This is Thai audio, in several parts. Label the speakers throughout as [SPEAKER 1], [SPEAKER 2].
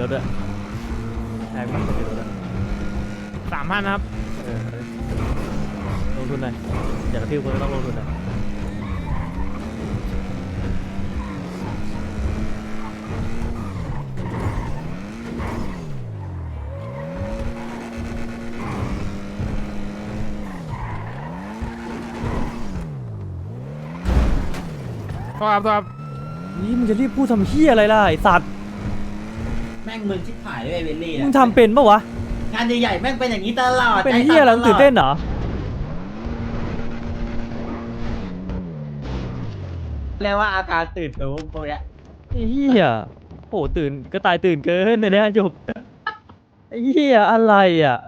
[SPEAKER 1] รถด้วยแพงมากติดรถด้วย
[SPEAKER 2] สามพันนะครับ
[SPEAKER 1] เออลงทุนหน่อยอยากกระทืบคนก็ต้องลงทุนหน่อย
[SPEAKER 2] โทษครับโทษครับ
[SPEAKER 1] นี่มึงจะรีบพูดทำเฮียอะไรล่ะไอสัตว์
[SPEAKER 3] แม่งมึนชิบหายเลยไอ้เวลลี่
[SPEAKER 1] มึง
[SPEAKER 3] อะ
[SPEAKER 1] ทำเป็นปะวะ
[SPEAKER 3] งานใหญ่ๆแม่งเป็นอย่างนี้ตลอด
[SPEAKER 1] เป็น
[SPEAKER 3] ใจ
[SPEAKER 1] เฮียอะไรมึงตื่นเต้นเหรอ
[SPEAKER 3] เรียกว่าอาการตื่นตัวพวกเนี้ย
[SPEAKER 1] ไอ้เฮียโหตื่นก็ตายตื่นเกินเนี่ยนะจุบไอ้เฮียอะไรอะ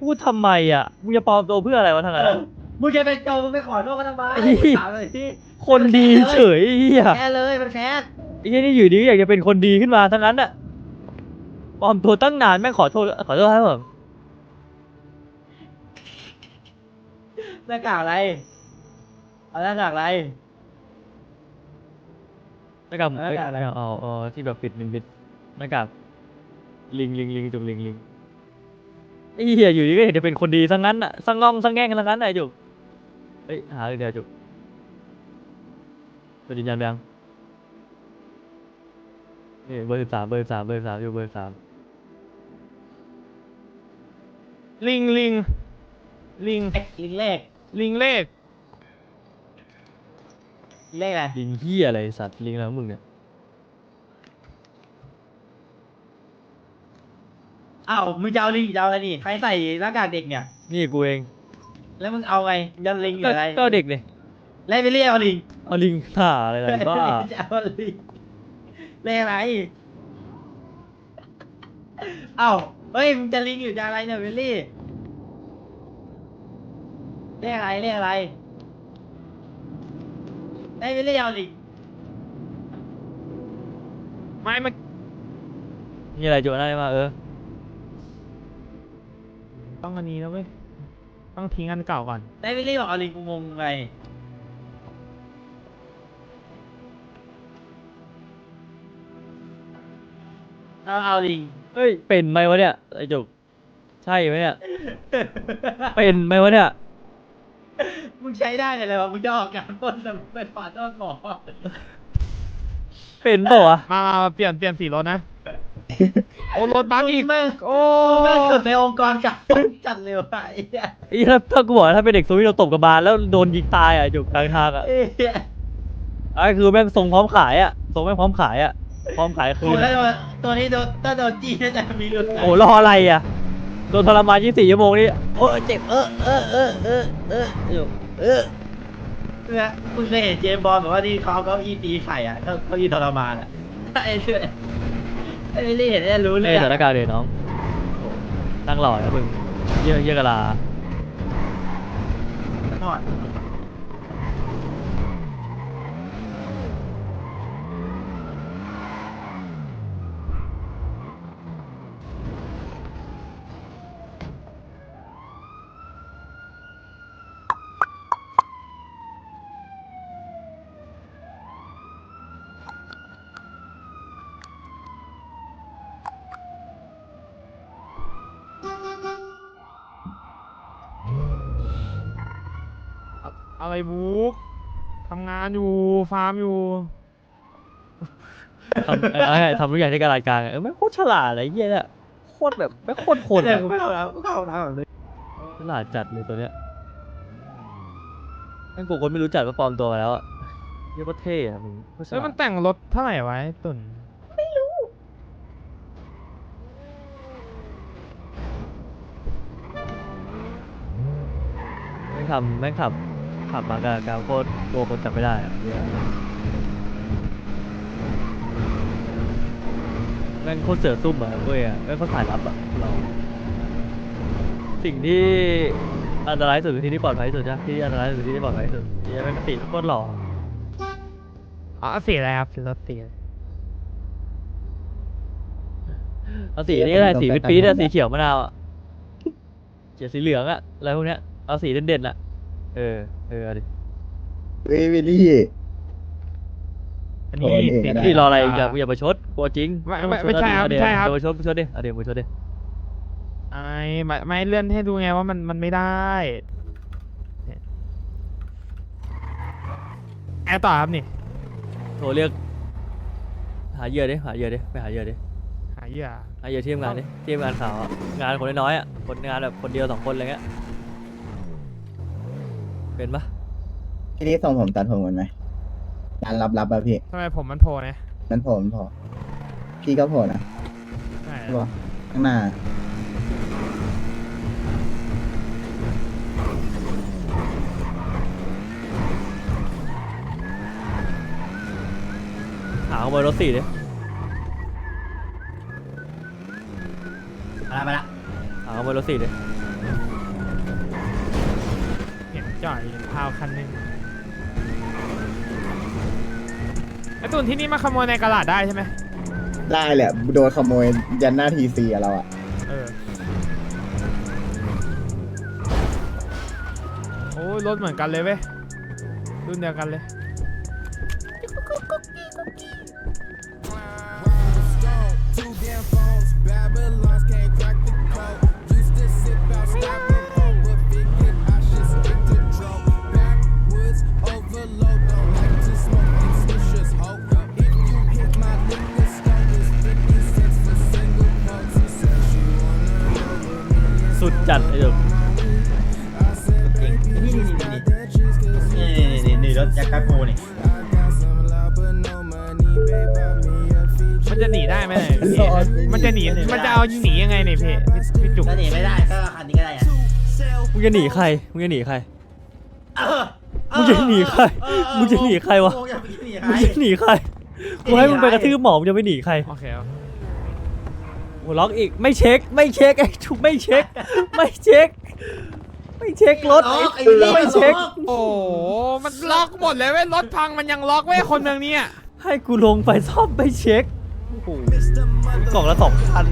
[SPEAKER 1] พูดทำไมอะ มึงจะปลอมตัวเพื่ออะไรวะทั้งนั้น
[SPEAKER 3] เอ
[SPEAKER 1] อะ
[SPEAKER 3] อมึงจะเป็นโจรมึงไปขอโทษกันทำไม
[SPEAKER 1] ไอ้เหี้ย
[SPEAKER 3] ถามเลยที่
[SPEAKER 1] คนดีเฉยไอ้เฮีย
[SPEAKER 3] แค่เลยมันแค่
[SPEAKER 1] ไอ้เฮียนี่อยู่ดีก็อยากจะเป็นคนดีขึ้นมาทั้งนั้นอะ ปลอมตัวตั้งนานแม่งขอโทษขอโทษให้ผม
[SPEAKER 3] หน้ากากอะไร เอาหน้ากากอะไร
[SPEAKER 1] หน้ากาก
[SPEAKER 3] หน้ากากอะไร
[SPEAKER 1] เอ้ยเอาเอาเอาที่แบบปิดมิดมิดหน้ากากลิงลิงลิงจุกลิงลิงไอ้เหี้ยอยู่ดีก็อยากจะเป็นคนดีทั้งนั้นอะสังง่องสังแง่งทั้งนั้นอะไอ้จุกเฮ้ยหาเลยเดียวจุกตัวยืนยันไปยังนี่เบอร์สิบสามเบอร์สิบสามเบอร์สิบสามอยู่เบอร์สิบสาม
[SPEAKER 2] ลิงลิงลิง
[SPEAKER 3] ไอ้ลิงเลข
[SPEAKER 2] ลิงเลข
[SPEAKER 3] เลขอะไร
[SPEAKER 1] ลิงเหี้ยอะไรไอ้สัตว์ลิงอะไรของมึงเนี่ย
[SPEAKER 3] อ้าวมึงจะเอาลิงจะเอาอะไรนี่ใครใส่หน้ากากเด็กเนี่ย
[SPEAKER 1] นี่กูเอง
[SPEAKER 3] แล้วมึงเอาไงยันลิงหรื
[SPEAKER 1] ก็
[SPEAKER 3] ออะไร
[SPEAKER 1] ก็เด็กเนี่ย
[SPEAKER 3] เลขไปเรียกเอาลิง
[SPEAKER 1] เอาลิงท่าอะไรล่ะบ้า
[SPEAKER 3] จะเอาลิงเลขอะไรเอ้า เฮ้ยมึงจะลิงอยู่จะอะไรเนี่ยเวลลี่เลขอะไรเลขอะไรเลขไปเรียกเอาลิง
[SPEAKER 2] ไม่มัน
[SPEAKER 1] นี่อะไรจุกอะไรมาเออ
[SPEAKER 2] ต้องอันนี้แล้วเว้ย ต้องทิ้งอันเก่าก่อน
[SPEAKER 3] เลขไปเรียกบอกเอาลิงกูงงไงเอาเอาลิง
[SPEAKER 1] เฮ้ย เป็นไหมวะเนี่ยไอ้จุก ใช่ไหมเนี่ย เป็นไหมวะเนี่ย
[SPEAKER 3] มึงใช้ได้เลยเลยวะมึงจะออกการปล้นแต่มึงเป็นฝ่าต้นหมอ
[SPEAKER 1] เป็นเปล่าวะ
[SPEAKER 2] มามามาเปลี่ยนเปลี่ยนสีรถนะ โอ้รถบัสอีก
[SPEAKER 3] แม่ง
[SPEAKER 2] โอ้
[SPEAKER 3] แม่งสุดในองค์กรจัดปล้นจัดเร็วไปไอ้เหี้ย
[SPEAKER 1] ไอ้ถ้าถ้ากูบอกว่าถ้าเป็นเด็กสวิตเราตบกระบาลแล้วโดนยิงตายอะไอ้จุกกลางทางอะ
[SPEAKER 3] ไอ้เหี้ย
[SPEAKER 1] ไอ้คือแม่งทรงพร้อมขายอะทรงแม่งพร้อมขายอะ พร้อมขายคื
[SPEAKER 3] โอ้
[SPEAKER 1] น
[SPEAKER 3] แล้วตัวนี้โดนถ้าโดนจี้น่าจะมีลุ้น
[SPEAKER 1] โอ้รออะไรอะโดนทรมาน 24 ชั่วโมงนี่โอ้ยเจ็บเออเออเออเออเออเออเออ
[SPEAKER 3] เนี่ยคุณเคยเห็นเจมส์บอลแบบว่าที่เขาเอาเก้าอี้ตีไข่อะเขาเขาอีทรมานอะไอ้เชื่อไอ้นี่เห็นได้รู้เล
[SPEAKER 1] เอ้
[SPEAKER 3] ย
[SPEAKER 1] ย
[SPEAKER 3] อะ
[SPEAKER 1] สถานการณ์เดี๋ยวน้องนั่งหล่อนะมึงเยี่ยเยี่ยกะลา
[SPEAKER 3] ทอด
[SPEAKER 2] อะไรบุ๊กทำงานอยู่ ฟาร์มอยู่
[SPEAKER 1] ทำเออเอาให้ทำทุกอย่างที่กระดาษกลางอะเออไม่งโคตรฉลาดเลยไอ้เยี่ยเนี่ยโคตรแบบไม่งโคตรคน
[SPEAKER 3] เดี๋ย
[SPEAKER 1] อะ
[SPEAKER 3] วกูไม่เข้าแล้วกูเข้าห้องน้ำก่อนเลย
[SPEAKER 1] ฉลาดจัดเลยตัวเนี้ยแม่งกูคนไม่รู้จักว่าปลอมตัวมาแล้วอะเรียกว่าเท่อะมึงโคตรฉ
[SPEAKER 2] เฮ้ย
[SPEAKER 1] ลา
[SPEAKER 2] มั
[SPEAKER 1] ด
[SPEAKER 2] นแต่งรถเท่าไหร่ไวะไอ้ตุ่น
[SPEAKER 1] แม่งทำแม่งขับ ขับมากลางกลางโคตรโกงคนจับไม่ได้อะเนี่ยแม่งโคตรเสือซุ่มอะเว้ยอะแม่งโคตรสายลับอะเราสิ่งที่อันตรายที่สุดคือที่ที่ปลอดภัยที่สุดใช่ไหมที่อันตรายที่สุดคือที่ที่ปลอดภัยที่สุดเหี้ยังแม่งกติโคตรหล่อ
[SPEAKER 2] อ๋อสีอะไรครับสีรถสีอะไร
[SPEAKER 1] เอาสีนี้ก็ได้สีปี๊ดๆอะสีเขียวมะนาวอะเขียวสีเหลืองอะอะไรพวกเนี้ยเอาสีเด่นๆอะ เออ เออเอาดิ
[SPEAKER 4] เฮ้ยวิลลี่
[SPEAKER 2] เป็นนี่
[SPEAKER 4] โอ้ยเองก็ได้
[SPEAKER 1] นี่รออะไรอีกอะมึงอย่าประชดกลัวจริง
[SPEAKER 2] ไม่ไม่ไม่ใช่ครับ
[SPEAKER 1] เอาเดี๋ยว
[SPEAKER 2] ไม่ใช่ครับ
[SPEAKER 1] เดี๋ยวประชดประชดดิเอาเดี๋ยวประชดดิ
[SPEAKER 2] ไอ้ไม่ไม่เลื่อนให้ดูไงว่ามันมันไม่ได้เนี่ยแอร์ต่อครับนี่
[SPEAKER 1] โทรเรียก หาเหยื่อดิ หาเหยื่อดิ ไปหาเหยื่อดิ
[SPEAKER 2] หาเหยื่อ
[SPEAKER 1] หาเหยื่อที่ทำงานดิที่ทำงานข่าวอะงานคนน้อยๆอะคนงานแบบคนเดียวสองคนอะไรเงี้ย เป็นปะ
[SPEAKER 4] พี่นี่ส่งผมตัดผมกันไหมงานรับรับๆอะพี่
[SPEAKER 2] ทำไมผมมันโผล่เนี่ย
[SPEAKER 4] นั้นผมพอ พี่ก็โผล่นะ
[SPEAKER 2] ไหน
[SPEAKER 4] พี่บอกข้างหน้า
[SPEAKER 1] หาขโมยรถสี่ดิ
[SPEAKER 3] มาละมาละ
[SPEAKER 1] หาขโมยรถสี่ดิ
[SPEAKER 2] เห็นจ่อยเห็นพาวคันหนึงไอตุนที่นี่มาขโมยในกระดาษได้ใช่ไหม
[SPEAKER 4] ได้แหละโดนขโมยยันหน้าทีซีอะเราอะ
[SPEAKER 2] เออโอ้ยรถเหมือนกันเลยเว้ยรุ่นเดียวกันเลย
[SPEAKER 3] มึ
[SPEAKER 2] งจะ
[SPEAKER 1] หนีใคร มึงจะหนีใคร
[SPEAKER 3] เออเออ
[SPEAKER 1] มึงจะหนีใคร
[SPEAKER 3] เออเออ
[SPEAKER 1] มึงจะหนีใครวะ
[SPEAKER 3] มึงจะหนีใคร
[SPEAKER 1] มึงจะหนีใคร กูให้มึงไปกระทืบหมอมึงจะไปหนีใคร
[SPEAKER 2] โอเคเอา
[SPEAKER 1] หัวล็อกอีก ไม่เช็ค ไม่เช็คไอ้ทุกไม่เช็ค ไม่เช็ค ไม่เช็ครถ
[SPEAKER 3] ล็อก
[SPEAKER 1] ไอ้
[SPEAKER 3] ไอ้
[SPEAKER 1] เหี้ย
[SPEAKER 3] เหี้ย
[SPEAKER 1] ไม่เช็ค
[SPEAKER 3] ล็อก
[SPEAKER 2] โอ้โหมันล็อกหมดเลยเว้ยรถพังมันยังล็อกเว้ยคนเมืองเนี้ย
[SPEAKER 1] ให้กูลงไปซ่อมไม่เช็คโอ้โหกล่องละสองพัน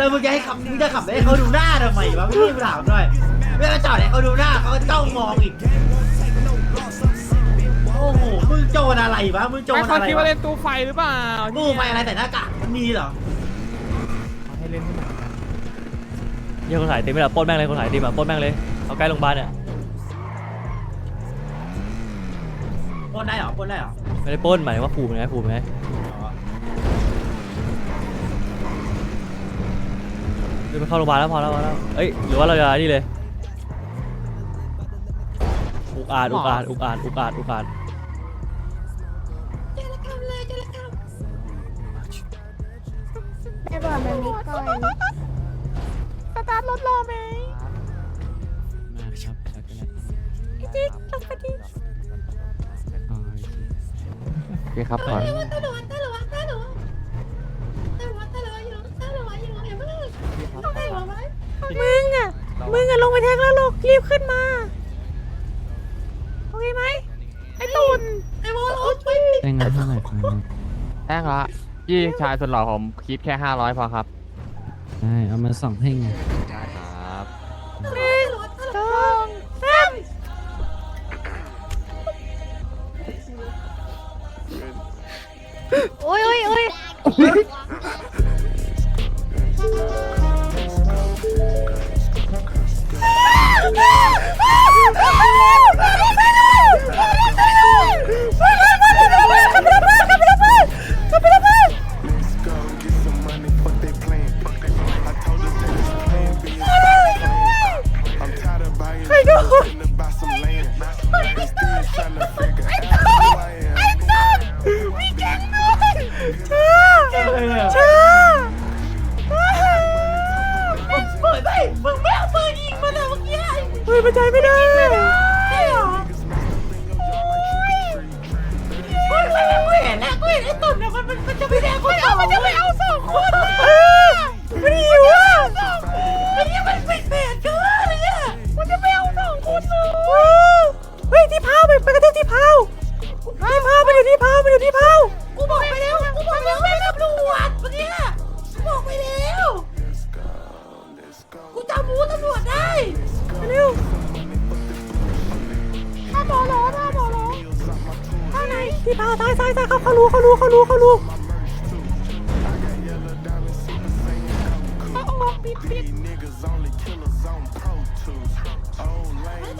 [SPEAKER 3] แล้วมึงจะให้ขับมึงจะขับให้เขาดูหน้าทำไมวะพี่ถามหน่อยไม่มาจอดให้เขาดูหน้าเขาก็จ้องมองอีก
[SPEAKER 5] Take no loss, I'm sipping
[SPEAKER 3] โอ้โห มึงโจรอะไรวะ มึงโจร
[SPEAKER 2] ไม่
[SPEAKER 3] อะ
[SPEAKER 2] เขา
[SPEAKER 3] ไร
[SPEAKER 2] คิดว่าเล่
[SPEAKER 3] วะ
[SPEAKER 2] นตู้ไฟหรือเปล่า
[SPEAKER 3] ตู้ไฟอะไรแต่หน้ากากมันมีเหรอ
[SPEAKER 2] เอาให้เล่นที่ไหนกัน
[SPEAKER 1] เหี้ยังคนขายเต็มไปแล้วปล้นแม่งเลยคนขายเต็มอะปล้นแม่งเลยเอาใกล้โรงพยาบาลเนี่ย
[SPEAKER 3] ปล้นได้เหรอปล้นได้เหรอ
[SPEAKER 1] ไม่ได้ปล้นหมายถึงว่าผูกไงผูกไง เดี๋ยวไปเข้าโรงพยาบาลแล้วพอแล้วพอแล้วเอ้ยหรือว่าเราจะนี่เลยอุกอาจอุกอาจอุกอาจอุกอาจอุกอาจ
[SPEAKER 6] ได้บอกมันมีก่อน
[SPEAKER 2] สตาร์ทรถรอไหม
[SPEAKER 7] โอเคครับก่อน
[SPEAKER 6] มึ มึงอะลงไปแทงแล้วลูกรีบขึ้นมาโอเคไหมไอ้ตุนไอ้โมโลช่วย
[SPEAKER 7] ได้งานเท่าไหร่ครับแจ้งละพี่ชายสุดหล่อผมคิดแค่ห้าร้อยพอครับ
[SPEAKER 8] ได้เอามาส่องให้ไง
[SPEAKER 7] ได้ครับ
[SPEAKER 6] หนึ่งสองสามโอ้ยโอ้ยโอ้ยใค รโดนช้าช้า
[SPEAKER 3] เปิดได้มึงไม่ เฮ้
[SPEAKER 6] ยมันใจไม่ได้
[SPEAKER 3] ใช่เหรอเฮ้ยไม่ไม่กูเห็นแล้วกูเห็นไอ้ตุ่นเนี่ยมันมันมันจะไม่ได้คนเอามันจะไม่เอาสองคน
[SPEAKER 6] เออมันหิวอะ
[SPEAKER 3] ไอ้เนี่ยมันเป็นแผนเกินเลยอะมันจะไม่เอาสองคนเลย
[SPEAKER 6] เฮ้ยที่เผาไปไปกระทืบที่เผาที่เผาไปอยู่ที่เผาไปอยู่ที่เผา
[SPEAKER 3] กูบอกไปแล้วกูบอกแล้วไม่ตำรว
[SPEAKER 6] ท่าไหนที่พาซ้ายซ้ายซ้ายเขาเขารู้เขารู้เขารู้เขารู้เอาเอาปิดปิด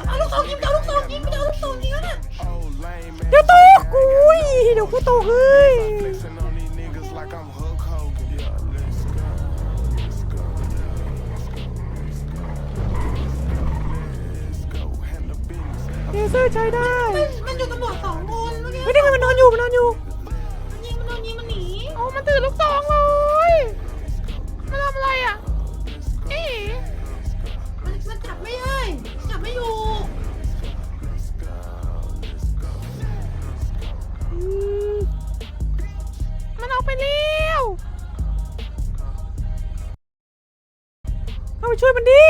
[SPEAKER 6] เอาลูกซองยิงเอาลูกซองยิงไม่เอาลูกซองยิงแล้วน่ะเดี๋ยวตกกูยเดี๋ยวกูตกเฮ้ยเลเซอร์ใช้ได้
[SPEAKER 9] มันอยู่ตำรวจสอง คนเมื่อกี้
[SPEAKER 6] เฮ้ยนี่ไงมันนอนอยู่มันนอนอยู่
[SPEAKER 9] มันยิงมันโดนยิงมันหนี
[SPEAKER 6] โอ้มันถือลูกซองเลยมันทำอะไรอะเอ๊ะ
[SPEAKER 9] มันมันจับไม่ได้จับไม่อยู่
[SPEAKER 6] อืมมันเอาไปแล้วเอาไปช่วยมันดิ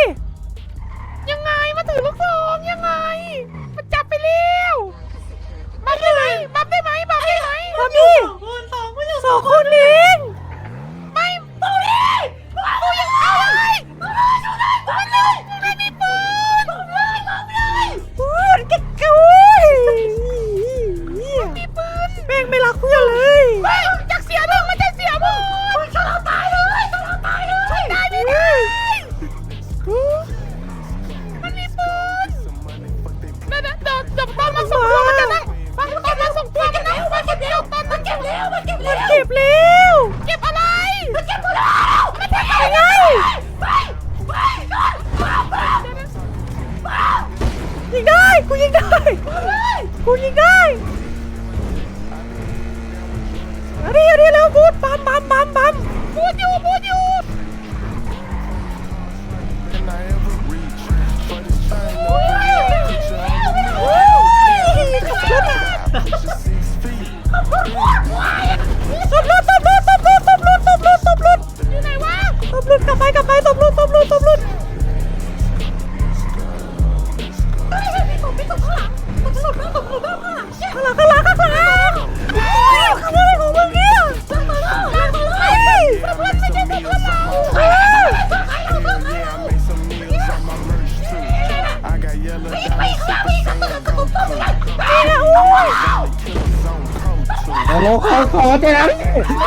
[SPEAKER 6] ยังไงมันถือลูกซองยังไง มันจับไปแล้ว บัฟได้ไหมบัฟได้ไหมบัฟได้ไหมบัฟดิ
[SPEAKER 9] สองคนสองคนอยู่
[SPEAKER 6] สองคนเองไม่ปูดิปูยังเอาเลยปูเลยปูเลยปูเลยปูเลยมีปืนปูเลยปูเลยปืนเก่งเก้ยมีปืนแม่งไม่รักเพื่อนเลย ก็บแล้วมันเก็บแล้วมันเก็บแล้วเก็บอะไรมันเก็บแล้วมันเก็บอะไรไปไปยิงได้กูยิงได้กูยิงได้เอาดิเอาดิแล้วบูดปั๊มปั๊มปั๊มปั๊มบูดอยู่บูดอยู่โอ้ยขับรถอะ ตบรถตบรถตบรถตบรถตบรถตบรถอยู่ไหนวะตบรถกลับไปกลับไปตบรถตบรถตบรถเฮ้ยมีตบมีตบข้างหลังมันจะหลุดบ้างตบหลุดบ้างข้างหลังข้างหลังข้างหลังข้างหลังโอ้ยข้างหลังของมึงเนี่ยข้างหลังข้างหลังเลยตบรถไม่ใช่ตบรถเราเฮ้ยข้างหลังข้างหลังข้างหลัง
[SPEAKER 5] I got yellow diamonds, super saiyan Goku.
[SPEAKER 4] โอ้โหขอขอเจนะ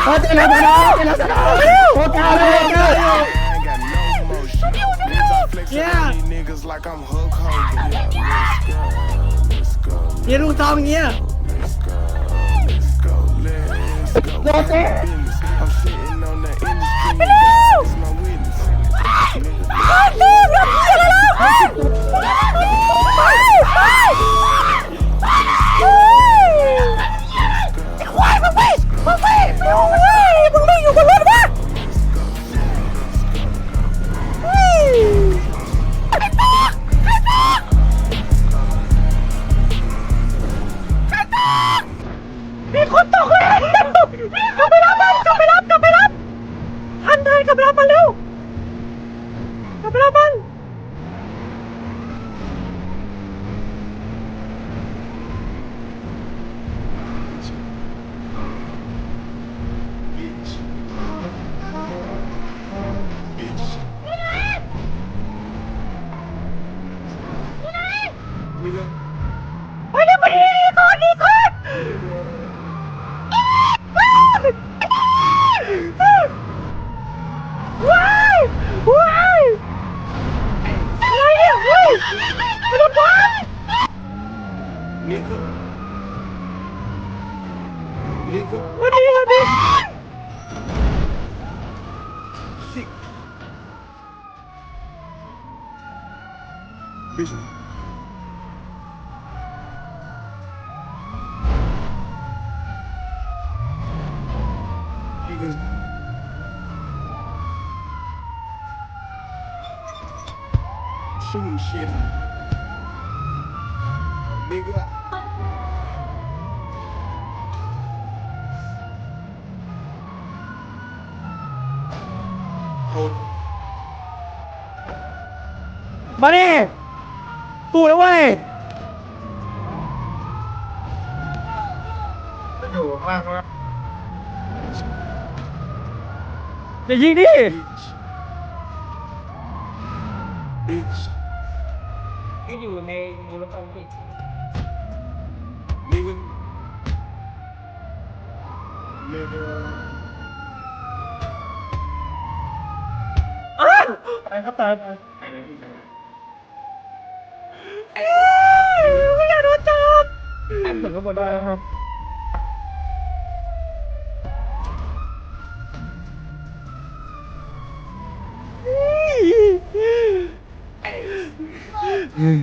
[SPEAKER 4] ขอเจนะเจนะเจนะเจนะโอกาสเลยโอกาส
[SPEAKER 5] I ain't got no motion. Niggas I flex on these niggas like I'm Hulk Hogan. Yeah, let's go, let's go,
[SPEAKER 3] เฮียลูกซองเงี้ย
[SPEAKER 5] let's go, let's go, let's go.
[SPEAKER 4] Go there.
[SPEAKER 5] Business. I'm sitting on the industry. It's my witness. Nigga,
[SPEAKER 6] คว Oh, Nigga. วันนี้วันนี้ Sick. Bitch. Nigga. Shooting shit. มาดิสู้แล้วเว้ยอยู่ข้างล่างแลวย่ายิงดิก็อยู่ใน
[SPEAKER 3] มูล
[SPEAKER 1] ค่าปิด
[SPEAKER 10] ตาครับตาย
[SPEAKER 9] ไม่อยากโดนจับ
[SPEAKER 10] ถึงก็บนได้ครับนี่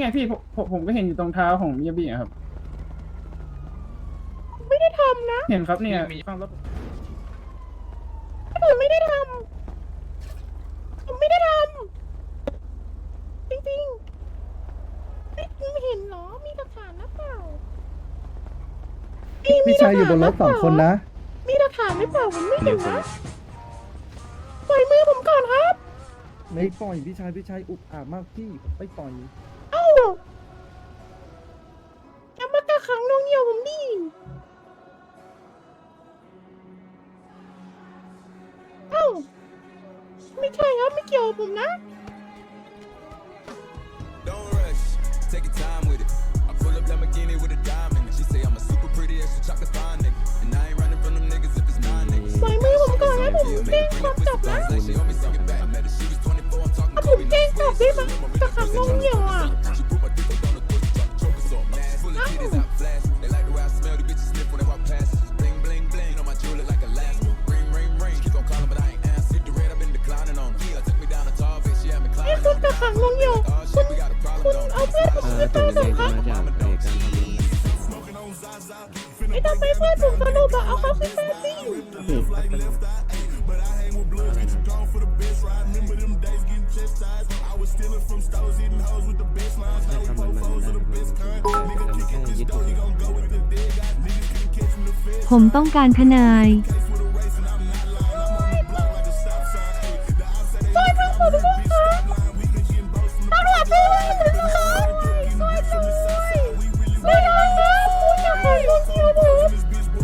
[SPEAKER 10] ไงพี่ผมผมผมก็เห็นอยู่ตรงเท้าของยาบีอะครับ
[SPEAKER 9] ไม่ได้ทำนะ
[SPEAKER 10] เห็นครับเนี่ยฟังรถ
[SPEAKER 9] ผมไม่ได้ทำผมไม่ได้ทำจริงๆไม่ไม่เห็นเหรอ มีหลักฐานนะเปล่า
[SPEAKER 10] พี่ชายอยู่บนรถสองคนนะ
[SPEAKER 9] มีหลักฐานหรือเปล่าผมไม่เห็นนะปล่อยมือผมก่อนครับ
[SPEAKER 10] ไม่ปล่อยพี่ชายพี่ชายอุกอาจมากพี่ไม่ปล่อย
[SPEAKER 9] ไม่เกี่ยวกับผมนะ
[SPEAKER 5] Don't rush, take your time with it. I pull up Lamborghini with a diamond. She say I'm a super pretty extra chocolate fine nigga. And I ain't running from them niggas if it's nine niggas.
[SPEAKER 9] ปล่อยมือผมก่อนนะผมแจ้งควา
[SPEAKER 11] ต้องการทนาย
[SPEAKER 9] ช่วยทั้งหมดด้วยครับตำรวจช่วยด้วยช่วยด้วยไม่ได้ครับคุณอย่าขังลูกเดียวผม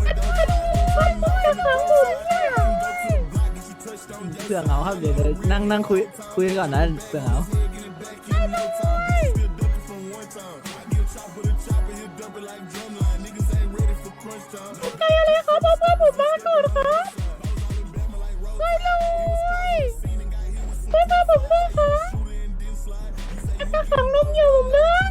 [SPEAKER 9] ไอ้ตัวนี้มันอย่าขังผมเนี่ย
[SPEAKER 12] เผื่อเหงาครับเดี๋ยวเดี๋ยวนั่งนั่งคุยคุยกันก่อนนะเผื่อเหงา
[SPEAKER 9] ผมมาก่อนครับช่เลยช่วยเพื่อนผมด้วยครับไอ้ตาขังนมอยู่ผมเลย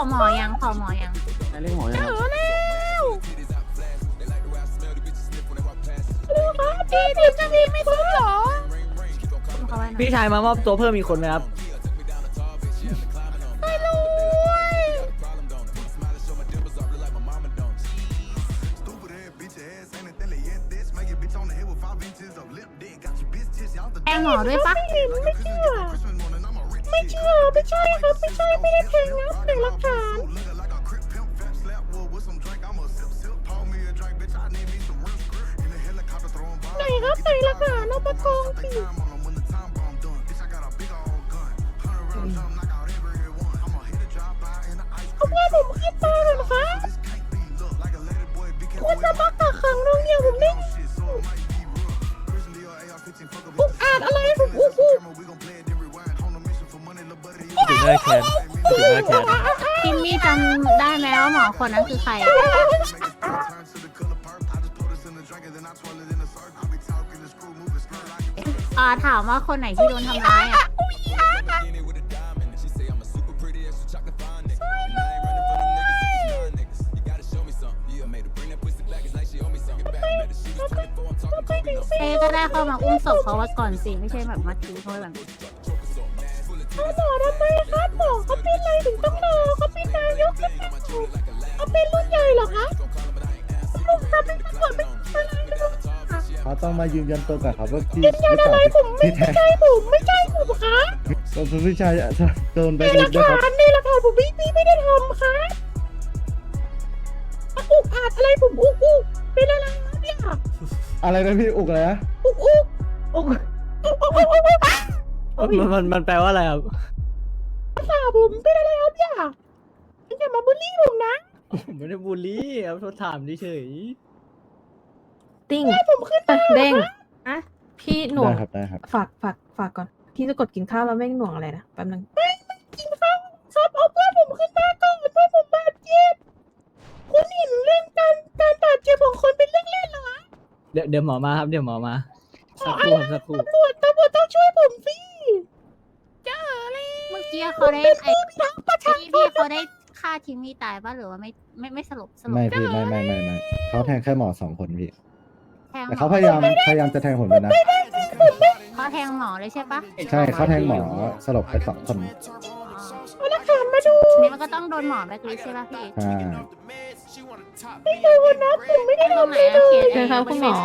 [SPEAKER 9] อ
[SPEAKER 13] หมอยังขอหมอยัง
[SPEAKER 9] เจอแล้ว
[SPEAKER 5] titties out flash? They like the way I smell. The bitches sniff when they walk past.
[SPEAKER 9] ดูครับพี่ทีมจะมีไม่ซื้อเหรอ
[SPEAKER 5] Ring, ring, keep on calling.
[SPEAKER 13] เขาไว้หน่อย
[SPEAKER 12] พี่ชายมามอบตัวเพิ่มอีกคนไหมครับ
[SPEAKER 9] เขีย
[SPEAKER 1] นคิ
[SPEAKER 13] มมี่จำได้ไหมว่าหมอคนนั้นคือใคร อ่าถามว่าคนไหนที่โดนทำร้ายอะ
[SPEAKER 9] เอ๊
[SPEAKER 6] ก็ได้เข้ามาอุ้มศพเขาไว้ก่อนสิ ไม่ใช่แบบมาทิ้งเขาไว้
[SPEAKER 9] หลัง ต้อ
[SPEAKER 4] งมายืนยันตัวก่อนครับว่าพี่
[SPEAKER 9] ยืนยันอะไรผมไม่
[SPEAKER 4] พี่แทง
[SPEAKER 9] ใช่ผมไม่ใช่ผมครับ
[SPEAKER 4] ตัวพี่ชายโดนไป
[SPEAKER 9] ใน
[SPEAKER 4] ลิ
[SPEAKER 9] หลั
[SPEAKER 4] ฟ
[SPEAKER 9] ก
[SPEAKER 4] ต์ด้วยค
[SPEAKER 9] ฐา
[SPEAKER 4] รับ
[SPEAKER 9] นในหลักฐานผมไม่พี่ไม่ได้ทำครับอุกอาจอะไรผมอุกอุกเป็นอะไรครับเนี่ย
[SPEAKER 4] อะไรนะพี่อุกอะไรนะ
[SPEAKER 9] อุกอุกอุกอุกอุกอุกอุกอุก
[SPEAKER 1] มันมันมันแปลว่าอะไรครับ
[SPEAKER 9] ฝ่าผมเป็นอะไรครับเนี่ยอย่ามาบูลลี่ผมนะ
[SPEAKER 1] ผมไม่ได้บูลลี่ครับโทษถามเฉย
[SPEAKER 14] ติ้ง
[SPEAKER 9] ผมขึ้น
[SPEAKER 14] เอ้ยเด้ง
[SPEAKER 6] อะ
[SPEAKER 14] พี่หน่วง
[SPEAKER 4] ได้ครับได้ครับ
[SPEAKER 14] ฝากฝากฝากก่อน พี่จะกดกินข้าวแล้วแม่งหน่วงอะไรนะแป๊บนึง
[SPEAKER 9] กินข้าวครับเอาเพื่อนผมขึ้นมาก่อนเพื่อนผมบาดเจ็บคุณเห็นเรื่องการการบาดเจ็บของคนเป็นเรื่องเล่นเหรอ
[SPEAKER 1] เดี๋ยวเดี๋ยวหมอมาครับเดี๋ยวหมอมาสักครู่ครับสักครู่
[SPEAKER 9] ตำรวจตำรวจต้องช่วยผมสิจ้าอะไร
[SPEAKER 6] เมื่อกี้เขาได้ไอ้
[SPEAKER 9] พิทักษ์ประชา
[SPEAKER 6] พี่
[SPEAKER 9] ช
[SPEAKER 6] พี่
[SPEAKER 9] น
[SPEAKER 6] เขาได้ฆ่าทิ้งมีตายปะหรือว่าไม่ไม่ไม่สลบสลบ
[SPEAKER 4] ไม่พี่ไม่ไม่ไม่ไม่เขาแทงแค่หมอสองคนพี่
[SPEAKER 6] แทงหม
[SPEAKER 4] แต่
[SPEAKER 6] อ
[SPEAKER 4] เขาพยายามพยายามจะแทงผมเลยนะ
[SPEAKER 6] เขาแทงหมอเลยใช่ปะ
[SPEAKER 4] ใช่เขาแทงหมอสลบไปสองคน
[SPEAKER 9] เอาหลักฐานมาดู
[SPEAKER 6] ทีนี้มันก็ต้องโดนหมอแบล็คลิสต์ใช่ปะพี่
[SPEAKER 4] ใช่
[SPEAKER 9] ไม่ดูนะผมไม่ได้
[SPEAKER 6] ตรง
[SPEAKER 9] ทำ
[SPEAKER 6] ไหน
[SPEAKER 9] อะไร
[SPEAKER 6] อะ
[SPEAKER 9] เล
[SPEAKER 6] เขีย
[SPEAKER 9] ย
[SPEAKER 6] น
[SPEAKER 14] เชิญครับคุณหมอ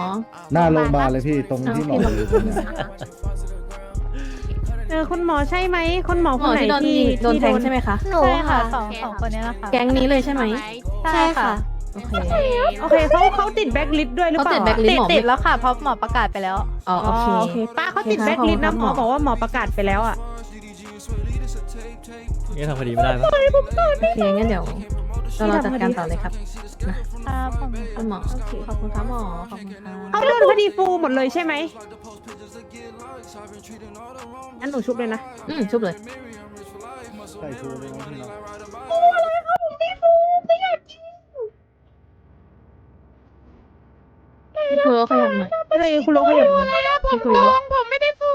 [SPEAKER 4] หน้าโรงพยาบาลเลยพี่ตรงที่หมออยู่เนี่ย
[SPEAKER 9] เออคุณหมอใช่ไหมคุณหมอ
[SPEAKER 14] หมอที่โดนยิงโดนแทงใช่ไหมคะ
[SPEAKER 6] หนูค่ะ
[SPEAKER 14] ส
[SPEAKER 6] ส
[SPEAKER 14] อ
[SPEAKER 6] องง
[SPEAKER 14] ส
[SPEAKER 6] ส
[SPEAKER 14] อ
[SPEAKER 6] องง
[SPEAKER 14] ค
[SPEAKER 6] คนน
[SPEAKER 14] นี้
[SPEAKER 6] นี้
[SPEAKER 14] นะ
[SPEAKER 6] นะคะ
[SPEAKER 14] แก๊งนี้เลยใช่ไหม ใช่ค่ะ โอเค
[SPEAKER 9] โอเคเขาเขาติดแบ็คลิสต์ด้วยหรือ
[SPEAKER 14] เขา
[SPEAKER 9] เปล่า
[SPEAKER 14] ติดแบ็คลิสต์หมอ
[SPEAKER 6] ติดแล้วค่ะเพราะหมอประกาศไปแล้ว
[SPEAKER 14] อ๋อโอเค
[SPEAKER 9] โอเคป้าเขาติดแบ็คลิสต์นะหมอบอกว่าหมอประกาศไปแล้วอะ
[SPEAKER 1] นี่ทำคดีไม่ได้ปะ
[SPEAKER 14] โอเคงั้นเดี๋ยวเราเราจัดการต่อเลยครับนะครับคุณหมอโอเคขอบคุณครับหมอขอบคุณค่ะ
[SPEAKER 9] เขาโดนคดีฟูหมดเลยใช่ไหมงั้นหนูชุบเลยนะ
[SPEAKER 14] อืมชุบเลย
[SPEAKER 4] ใส่ชูเลยนะพี่เนาะ
[SPEAKER 9] ฟูอะไรครับผมไม่ฟูไม่อยากกิน
[SPEAKER 14] พี่คุยก็ขยับหน่อย
[SPEAKER 9] อะไรคุณโลขยับมาผมฟูผมไม่ได้ฟู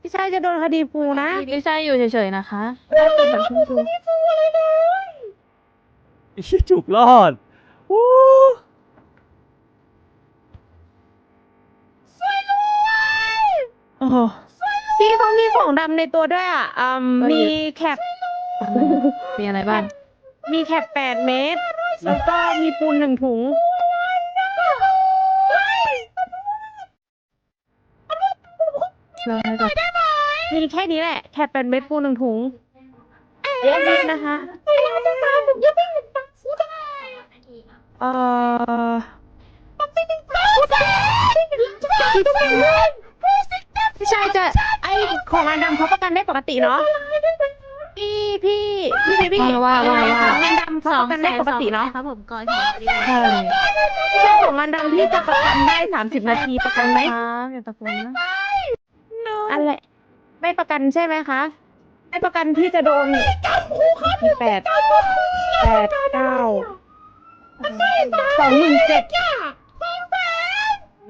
[SPEAKER 9] พี่ชายจะโดนคดีฟูนะ
[SPEAKER 14] ไม่ใช่อยู่เฉยๆนะคะ
[SPEAKER 9] ไม่ได้ฟูอะไรเลย
[SPEAKER 1] ไอ้เหี้ยจุกรอดโอ้
[SPEAKER 9] โอ้โหพี่เขามีของดำในตัวด้วยอะอืมมีแคป
[SPEAKER 14] มีอะไรบ้าง
[SPEAKER 9] มีแคปแปดเมตร แล้วก็มีปูนหนึ่งถุง
[SPEAKER 14] เราให้ก่อน
[SPEAKER 9] มีแค่นี้แหละ แคปแปดเมตรปูนหนึ่งถุงเยอะนิดนะคะผมยังไม่เห็นตังค์ซื้อได้เอ่อพี่ชายจะไอของอันดำเขาประกันได้ปกติเนาะ พี่พี่พี่พี่พี่
[SPEAKER 14] ว่าว่าว่าว่า
[SPEAKER 9] งานดำเขาประกันได้ปกติเนาะ
[SPEAKER 6] ครับผมก่อน
[SPEAKER 14] ใช่
[SPEAKER 9] ไม่ใช่ของงานดำที่จะประกันได้สามสิบนาทีประกันไหม
[SPEAKER 14] ครับอย่าตะโกนนะ
[SPEAKER 9] อะไรไม่ประกันใช่ไหมคะไม่ประกันที่จะโดนแปดแปดเก้าสองหมื่นเจ็ด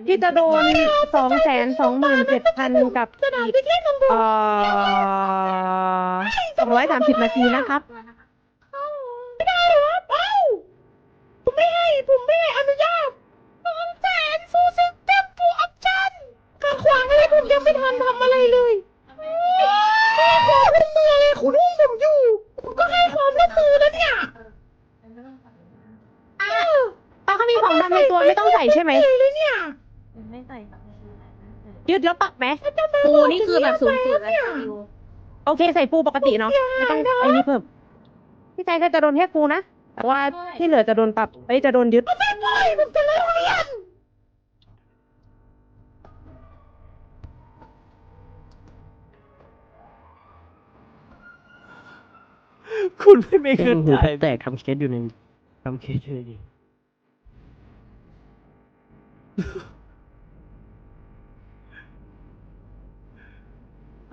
[SPEAKER 9] ที่จะโดนสองแสนสองหมื่นเจ็ดพันกับอีกเอ่อสองร้อยสามสิบนาทีนะครับ ไม่ได้หรอเอ้าผมไม่ให้ ผมไม่ให้อนุญาตสองแสนฟูซิสเต็มฟูออปชั่นการขวางอะไรผมยังไม่ทันทำอะไรเลยไม่ขอร่วมมืออะไรคุณอุ้มผมอยู่ผมก็ให้ความร่วมมือแล้วเนี่ยอ้าวตาเขามีของดำในตัวไม่ต้องใส่ใช่ไหม เลยเนี่ย
[SPEAKER 14] ไม่ใส่
[SPEAKER 9] ยืดแล้วปักไหม
[SPEAKER 6] ปูนี่คือแบบสูงสุดแล้ว
[SPEAKER 9] โอเคใส่ปูปกติเนาะไม่ต้องไอ้นี่เพิ่มพี่ใจก็จะโดนแค่ปูนะแต่ว่าที่เหลือจะโดนปรับเอ้ยจะโดนยึดไม่ปล่อยผมจะเลิกเรียน
[SPEAKER 1] คุณไม่ไม่เข้าใจ
[SPEAKER 3] แตกทำเคสอยู่ในทำเคสอยู่ใน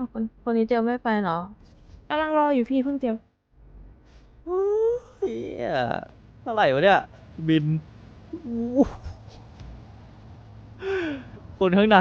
[SPEAKER 14] อาคนคนนี้เจลไม่ไปเหรอ
[SPEAKER 9] กำลังรออยู่พี่เพิ่งเตรียม
[SPEAKER 1] เฮ้ยเท่าไหร่วะเนี่ย บินอู้คนข้างใน